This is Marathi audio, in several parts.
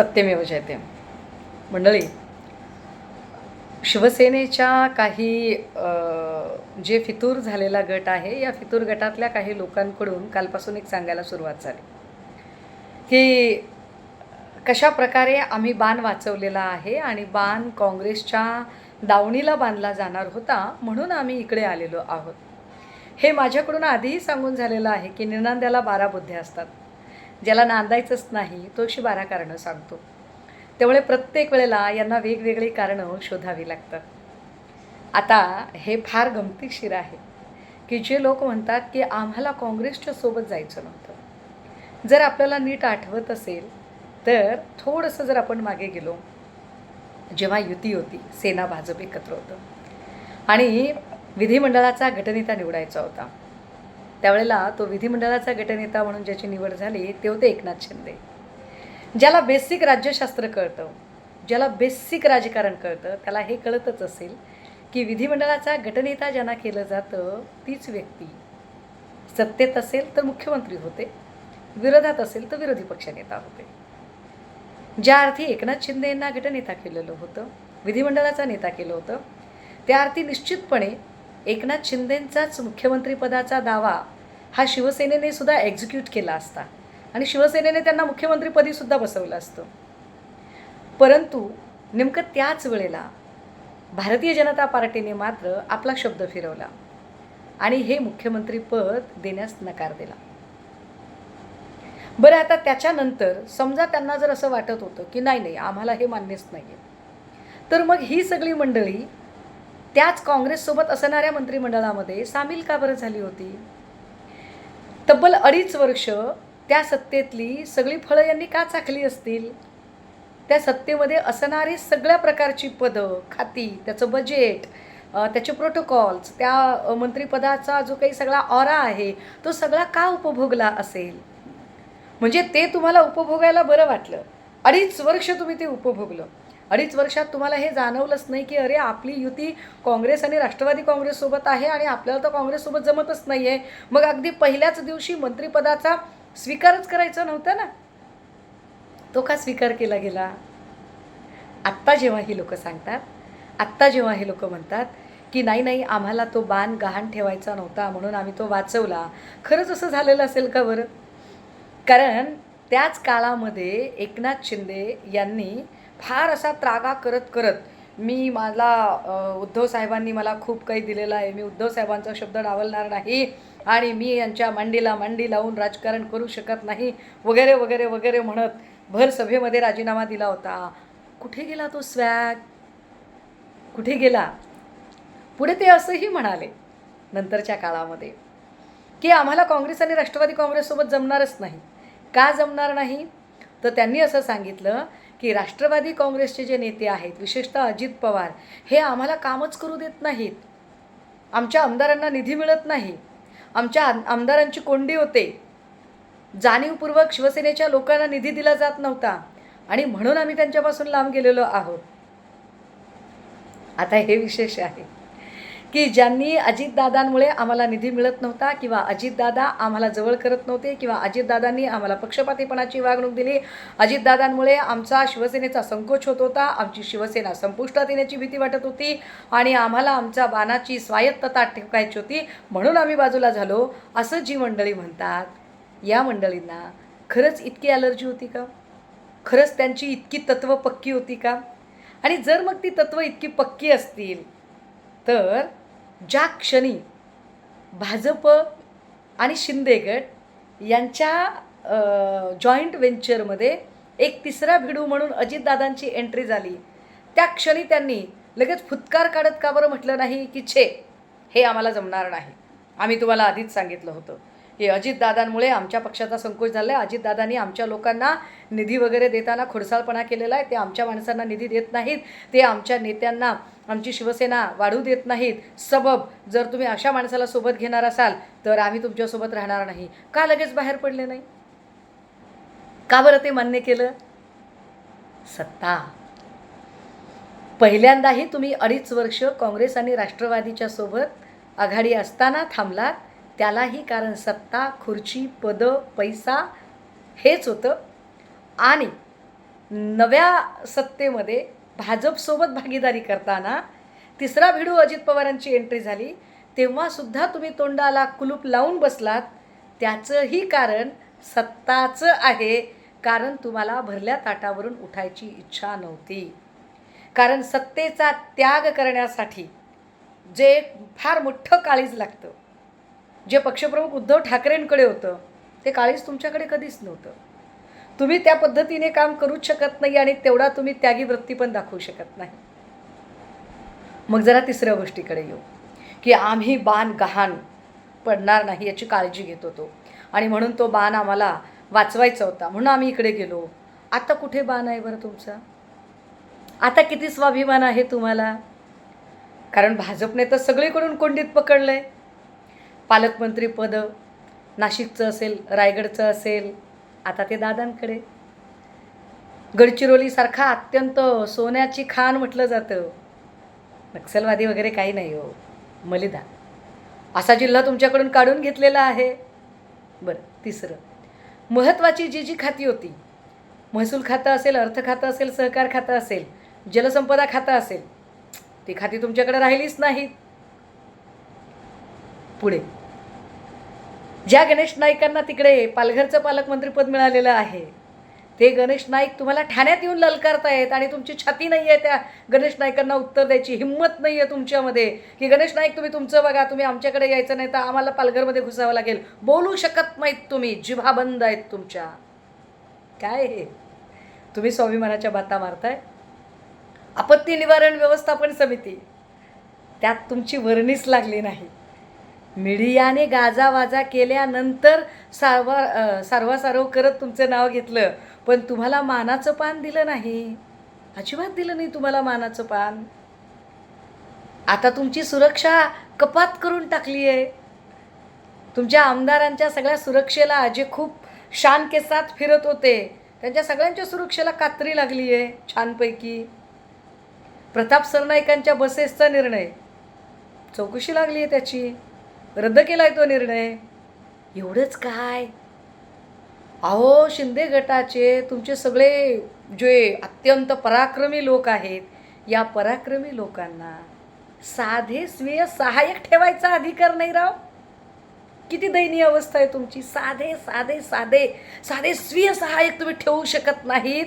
सत्यमेव जयते. मंडळी शिवसेनेच्या काही जे फितूर झालेला गट आहे या फितूर गटातल्या काही लोकांकडून कालपासून एक सांगायला सुरुवात झाली. की कशा प्रकारे आम्ही बाण वाचवलेला आहे आणि बाण काँग्रेसच्या दावणीला बांधला जाणार होता म्हणून आम्ही इकडे आलेलो आहोत. हे माझ्याकडून आधीही सांगून झालेलं आहे की निनांद्याला बारा बुद्ध्या असतात. ज्याला नांदायचंच नाही तो अशी बारा कारणं सांगतो. त्यामुळे प्रत्येक वेळेला यांना वेगवेगळी कारणं शोधावी लागतात. आता हे फार गमतीशीर आहे की जे लोक म्हणतात की आम्हाला काँग्रेसच्या सोबत जायचं नव्हतं. जर आपल्याला नीट आठवत असेल तर थोडंसं जर आपण मागे गेलो जेव्हा युती होती सेना भाजप एकत्र होतं. आणि विधिमंडळाचा गटनेता निवडायचा होता. त्यावेळेला तो विधिमंडळाचा गटनेता म्हणून ज्याची निवड झाली ते होते एकनाथ शिंदे. ज्याला बेसिक राज्यशास्त्र कळतं ज्याला बेसिक राजकारण कळतं त्याला हे कळतच असेल की विधिमंडळाचा गटनेता ज्यांना केलं जातं तीच व्यक्ती. सत्तेत असेल तर मुख्यमंत्री होते विरोधात असेल तर विरोधी पक्षनेता होते. ज्या अर्थी एकनाथ शिंदे यांना गटनेता केलेलं होतं विधिमंडळाचा नेता केलं होतं त्या अर्थी निश्चितपणे एकनाथ शिंदेंचाच मुख्यमंत्रीपदाचा दावा हा शिवसेनेने सुद्धा एक्झिक्यूट केला असता. आणि शिवसेनेने त्यांना मुख्यमंत्रीपदीसुद्धा बसवलं असतं. परंतु नेमकं त्याच वेळेला भारतीय जनता पार्टीने मात्र आपला शब्द फिरवला आणि हे मुख्यमंत्रीपद देण्यास नकार दिला. बरं आता त्याच्यानंतर समजा त्यांना जर असं वाटत होतं की नाही नाही आम्हाला हे मान्यच नाही आहे तर मग ही सगळी मंडळी त्याच काँग्रेससोबत असणाऱ्या मंत्रिमंडळामध्ये सामील का बरं झाली होती? तब्बल अडीच वर्ष त्या सत्तेतली सगळी फळं यांनी का चाखली असतील? त्या सत्तेमध्ये असणारी सगळ्या प्रकारची पदं खाती त्याचं बजेट त्याचे प्रोटोकॉल्स त्या मंत्रिपदाचा जो काही सगळा ऑरा आहे तो सगळा का उपभोगला असेल? म्हणजे ते तुम्हाला उपभोगायला बरं वाटलं. अडीच वर्ष तुम्ही ते उपभोगलं. अडीच वर्षात तुम्हाला हे जाणवलंच नाही की अरे आपली युती काँग्रेस आणि राष्ट्रवादी काँग्रेससोबत आहे आणि आपल्याला तर काँग्रेससोबत जमतच नाही आहे मग अगदी पहिल्याच दिवशी मंत्रिपदाचा स्वीकारच करायचा नव्हता ना? तो का स्वीकार केला गेला? आत्ता जेव्हा ही लोकं सांगतात आत्ता जेव्हा हे लोकं म्हणतात की नाही नाही आम्हाला तो बाण गहाण ठेवायचा नव्हता म्हणून आम्ही तो वाचवला खरंच असं झालेलं असेल का बरं? कारण त्याच काळामध्ये एकनाथ शिंदे यांनी फार असा त्रागा करत करत मी मला उद्धव साहेबांनी मला खूप काही दिलेलं आहे. मी उद्धव साहेबांचा शब्द डावलणार नाही आणि मी यांच्या मांडीला मांडी लावून राजकारण करू शकत नाही वगैरे वगैरे वगैरे म्हणत भर सभेमध्ये राजीनामा दिला होता. कुठे गेला तो स्वॅग? कुठे गेला? पुढे ते असंही म्हणाले नंतरच्या काळामध्ये की आम्हाला काँग्रेस आणि राष्ट्रवादी काँग्रेससोबत जमणारच नाही. का जमणार नाही? तर त्यांनी असं सांगितलं की राष्ट्रवादी काँग्रेसचे जे नेते आहेत विशेषतः अजित पवार हे आम्हाला कामच करू देत नाहीत. आमच्या आमदारांना निधी मिळत नाही. आमच्या आम- आमदारांची कोंडी होते. जाणीवपूर्वक शिवसेनेच्या लोकांना निधी दिला जात नव्हता आणि म्हणून आम्ही त्यांच्यापासून लांब गेलेलो आहोत. आता हे विशेष आहे. की ज्यांनी अजितदादांमुळे आम्हाला निधी मिळत नव्हता किंवा अजितदादा आम्हाला जवळ करत नव्हते किंवा अजितदादांनी आम्हाला पक्षपातीपणाची वागणूक दिली अजितदादांमुळे आमचा शिवसेनेचा संकोच होत होता आमची शिवसेना संपुष्टात येण्याची भीती वाटत होती आणि आम्हाला आमच्या बाणाची स्वायत्तता ठेवायची होती म्हणून आम्ही बाजूला झालो असं जी मंडळी म्हणतात. या मंडळींना खरंच इतकी ॲलर्जी होती का? खरंच त्यांची इतकी तत्त्व पक्की होती का? आणि जर मग ती तत्त्व इतकी पक्की असतील तर ज्या क्षणी भाजप आणि शिंदे गट यांच्या जॉईंट व्हेंचरमध्ये एक तिसरा भिडू म्हणून अजितदादांची एंट्री झाली त्या क्षणी त्यांनी लगेच फुतकार काढत का बरं म्हटलं नाही की छे हे आम्हाला जमणार नाही. आम्ही तुम्हाला आधीच सांगितलं होतं. हे अजितदादांमुळे आमच्या पक्षाचा संकोच झाला आहे अजितदादांनी आमच्या लोकांना निधी वगैरे देताना खोडसाळपणा केलेला आहे. ते आमच्या माणसांना निधी देत नाहीत. ते आमच्या नेत्यांना आमची शिवसेना वाढू देत नाहीत. सबब जर तुम्ही अशा माणसाला सोबत घेणार असाल तर आम्ही तुमच्यासोबत राहणार नाही. का लगेच बाहेर पडले नाही? का बरं ते मान्य केलं? सत्ता. पहिल्यांदाही तुम्ही अडीच वर्ष काँग्रेस आणि राष्ट्रवादीच्या सोबत आघाडी असताना थांबलात. त्यालाही कारण सत्ता खुर्ची पदं पैसा हेच होतं. आणि नव्या सत्तेमध्ये भाजपसोबत भागीदारी करताना तिसरा भिडू अजित पवारांची एंट्री झाली. तेव्हासुद्धा तुम्ही तोंडाला कुलूप लावून बसलात. त्याचंही कारण सत्ताचं आहे. कारण तुम्हाला भरल्या ताटावरून उठायची इच्छा नव्हती. कारण सत्तेचा त्याग करण्यासाठी जे फार मोठं काळीज लागतं. जे पक्षप्रमुख उद्धव ठाकरेंकडे होतं ते काळीज तुमच्याकडे कधीच नव्हतं. तुम्ही त्या पद्धतीने काम करूच शकत नाही आणि तेवढा तुम्ही त्यागी वृत्ती पण दाखवू शकत नाही. मग जरा तिसऱ्या गोष्टीकडे येऊ की आम्ही बाण गहाण पडणार नाही याची काळजी घेत होतो. आणि म्हणून तो बाण आम्हाला वाचवायचा होता म्हणून आम्ही इकडे गेलो. आता कुठे बाण आहे बरं तुमचा? आता किती स्वाभिमान आहे तुम्हाला? कारण भाजपने तर सगळीकडून कोंडीत पकडलं आहे पालकमंत्री पद नाशिकचं असेल रायगडचं असेल आता ते दादांकडे. गडचिरोलीसारखा अत्यंत सोन्याची खाण म्हटलं जातं. नक्षलवादी वगैरे काही नाही हो मलिदा. असा जिल्हा तुमच्याकडून काढून घेतलेला आहे. बरं तिसरं. महत्त्वाची जी जी खाती होती महसूल खातं असेल अर्थ खातं असेल सहकार खातं असेल जलसंपदा खातं असेल ती खाती तुमच्याकडे राहिलीच नाहीत. पुढे. ज्या गणेश नाईकांना तिकडे पालघरचं पालकमंत्रीपद मिळालेलं आहे ते गणेश नाईक तुम्हाला ठाण्यात येऊन ललकारतायत आणि तुमची छाती नाही आहे त्या गणेश नाईकांना उत्तर द्यायची हिंमत नाही आहे तुमच्यामध्ये की गणेश नाईक तुम्ही तुमचं बघा तुम्ही आमच्याकडे यायचं नाही तर आम्हाला पालघरमध्ये घुसावं लागेल. बोलू शकत नाहीत तुम्ही जिभा बंद आहेत तुमच्या. काय हे? तुम्ही स्वाभिमानाच्या बाता मारताय? आपत्ती निवारण व्यवस्थापन समिती त्यात तुमची वर्णीच लागली नाही. मीडियाने गाजावाजा केल्यानंतर सारवा अ, सारवासारव करत तुमचं नाव घेतलं. पण तुम्हाला मानाचं पान दिलं नाही. अजिबात दिलं नाही तुम्हाला मानाचं पान. आता तुमची सुरक्षा कपात करून टाकली आहे. तुमच्या आमदारांच्या सगळ्या सुरक्षेला जे खूप शान के साथ फिरत होते. त्यांच्या सगळ्यांच्या सुरक्षेला कात्री लागली आहे छानपैकी. प्रताप सरनाईकांच्या बसेसचा निर्णय. चौकशी लागली आहे त्याची. रद्द केला आहे तो निर्णय. एवढंच काय? अहो शिंदे गटाचे तुमचे सगळे जे अत्यंत पराक्रमी लोक आहेत या पराक्रमी लोकांना साधे स्वीय सहाय्यक ठेवायचा अधिकार नाही राव. किती दयनीय अवस्था आहे तुमची. साधे साधे साधे साधे स्वीय सहाय्यक तुम्ही ठेवू शकत नाहीत.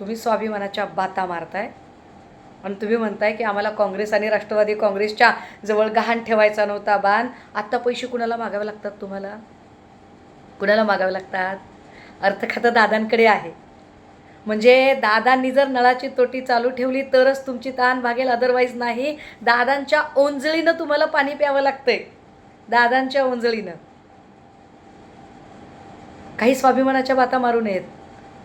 तुम्ही स्वाभिमानाच्या बाता मारताय. आणि तुम्ही म्हणताय की आम्हाला काँग्रेस आणि राष्ट्रवादी काँग्रेसच्या जवळ गहाण ठेवायचा नव्हता बाण. आत्ता पैसे कुणाला मागावे लागतात तुम्हाला? कुणाला मागावे लागतात? अर्थ खातं दादांकडे आहे. म्हणजे दादांनी जर नळाची तोटी चालू ठेवली तरच तुमची ताण भागेल. अदरवाईज नाही. दादांच्या ओंजळीनं तुम्हाला पाणी प्यावं लागतंय. दादांच्या ओंजळीनं. काही स्वाभिमानाच्या बाता मारू नयेत.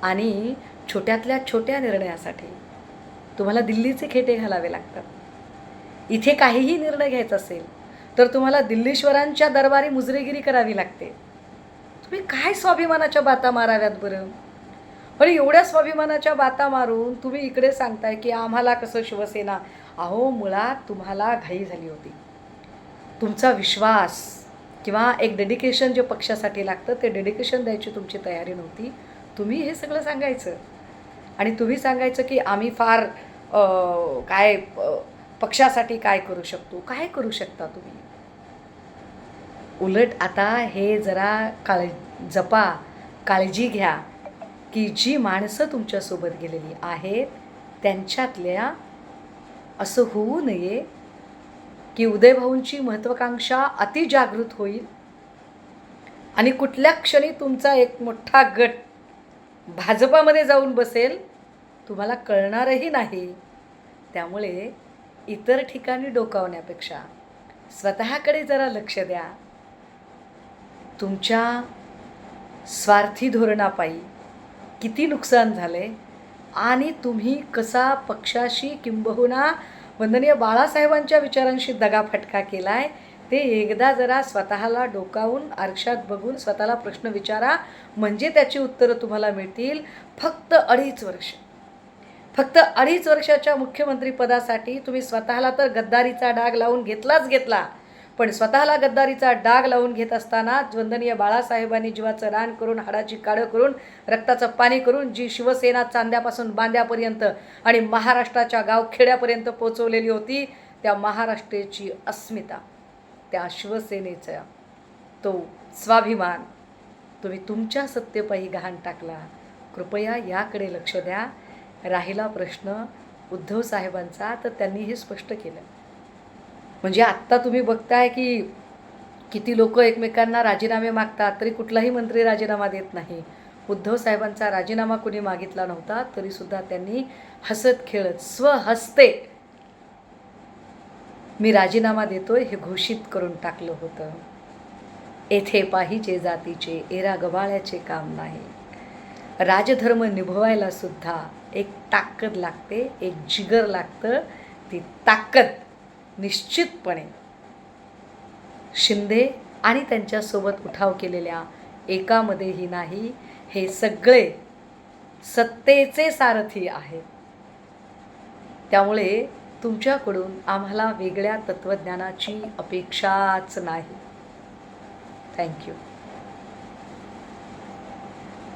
आणि छोट्यातल्या छोट्या निर्णयासाठी. तुम्हाला दिल्लीचे खेटे घालावे लागतात. इथे काहीही निर्णय घ्यायचा असेल तर तुम्हाला दिल्लीश्वरांच्या दरबारी मुजरेगिरी करावी लागते. तुम्ही काय स्वाभिमानाच्या बाता माराव्यात बरं? पण एवढ्या स्वाभिमानाच्या बाता मारून तुम्ही इकडे सांगताय की आम्हाला कसं शिवसेना? अहो मुळात तुम्हाला घाई झाली होती. तुमचा विश्वास किंवा एक डेडिकेशन जे पक्षासाठी लागतं ते डेडिकेशन द्यायची तुमची तयारी नव्हती. तुम्ही हे सगळं सांगायचं. आणि तुम्ही सांगायचं की आम्ही फार काय पक्षासाठी काय करू शकतो? काय करू शकता तुम्ही? उलट आता हे जरा काळ जपा काळजी घ्या की जी माणसं तुमच्यासोबत गेलेली आहेत त्यांच्यातल्या असं होऊ नये की उदयभाऊंची महत्त्वाकांक्षा अतिजागृत होईल आणि कुठल्या क्षणी तुमचा एक मोठा गट भाजपामध्ये जाऊन बसेल तुम्हाला कळणारही नाही. त्यामुळे इतर ठिकाणी डोकावण्यापेक्षा स्वतःकडे जरा लक्ष द्या. तुमच्या स्वार्थी धोरणापायी किती नुकसान झाले आणि तुम्ही कसा पक्षाशी किंबहुना वंदनीय बाळासाहेबांच्या विचारांशी दगाफटका केला आहे ते एकदा जरा स्वतःला डोकावून आरक्षात बघून स्वतःला प्रश्न विचारा म्हणजे त्याची उत्तरं तुम्हाला मिळतील फक्त अडीच वर्ष. फक्त अडीच वर्षाच्या मुख्यमंत्रीपदासाठी तुम्ही स्वतःला तर गद्दारीचा डाग लावून घेतलाच घेतला. पण स्वतःला गद्दारीचा डाग लावून घेत असताना वंदनीय बाळासाहेबांनी जीवाचं रान करून हाडाची काळं करून रक्ताचं पाणी करून जी शिवसेना चांद्यापासून बांद्यापर्यंत आणि महाराष्ट्राच्या गावखेड्यापर्यंत पोचवलेली होती त्या महाराष्ट्राची अस्मिता त्या शिवसेनेचा तो स्वाभिमान. तुम्ही तुमच्या सत्तेपायी घाण टाकला. कृपया याकडे लक्ष द्या. राहिला प्रश्न उद्धव साहेबांचा तर त्यांनी हे स्पष्ट केलं. म्हणजे आत्ता तुम्ही बघताय की किती लोक एकमेकांना राजीनामे मागतात तरी कुठलाही मंत्री राजीनामा देत नाही. उद्धव साहेबांचा राजीनामा कोणी मागितला नव्हता तरीसुद्धा त्यांनी हसत खेळत स्वहस्ते मी राजीनामा देतोय हे घोषित करून टाकलं होतं. येथे पाहिजे जातीचे एरा गबाळ्याचे काम नाही. राजधर्म निभवायला सुद्धा एक ताकद लागते एक जिगर लागतं. ती ताकद निश्चितपणे शिंदे आणि त्यांच्यासोबत उठाव केलेल्या एकामध्येही नाही. हे सगळे सत्तेचे सारथी आहेत त्यामुळे तुमच्याकडून आम्हाला वेगळ्या तत्त्वज्ञानाची अपेक्षाच नाही. थँक्यू.